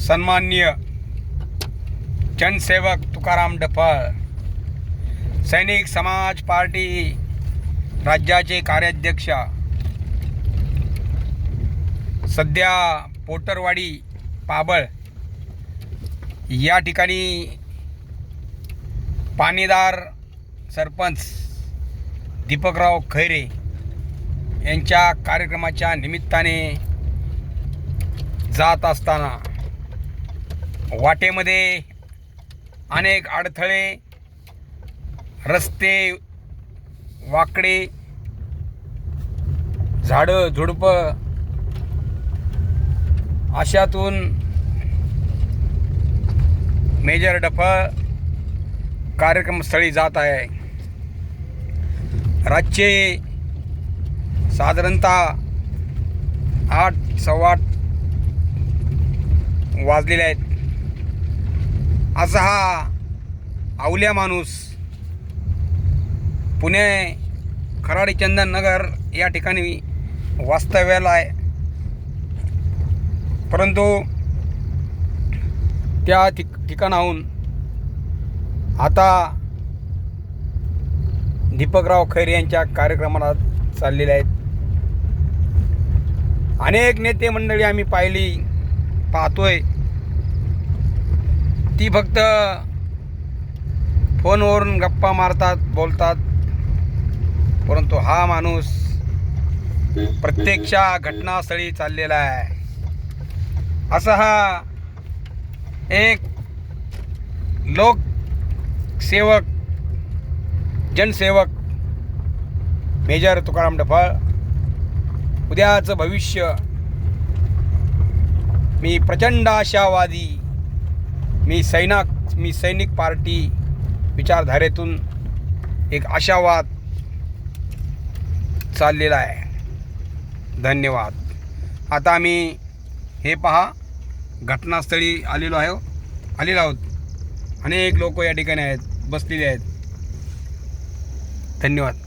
सन्माननीय जनसेवक तुकाराम डफळ सैनिक समाज पार्टी राज्याचे कार्याध्यक्ष सध्या पोटरवाडी पाबळ. या ठिकाणी पाणीदार सरपंच दीपकराव खैरे यांच्या कार्यक्रमाच्या निमित्ताने जात असताना वाटेमध्ये अनेक अडथळे रस्ते वाकडे झाडं झुडपं अशातून मेजर डफा कार्यक्रमस्थळी जात आहे. रातचे साधारणतः आठ सव्वा आठ वाजलेले आहेत. असा हा आवल्या माणूस पुणे खराडी चंदननगर या ठिकाणी वास्तव्याला आहे. परंतु त्या ठिक ठिकाणाहून आता दीपकराव खैर यांच्या कार्यक्रमाला चाललेले आहेत. अनेक नेते मंडळी आम्ही पाहिली पाहतोय. ती फक्त फोनवरून गप्पा मारतात बोलतात. परंतु हा माणूस प्रत्यक्षा घटनास्थळी चाललेला आहे. असा हा एक लोकसेवक जनसेवक मेजर तुकाराम डफळ. उद्याचं भविष्य मी प्रचंड आशावादी मी सैना मी सैनिक पार्टी विचारधारेतून एक आशावाद चाललेला आहे. धन्यवाद. आता आम्ही हे पहा घटनास्थळी आलेलो आहे आलेलो आहोत. अनेक लोक या ठिकाणी आहेत बसलेले आहेत. धन्यवाद.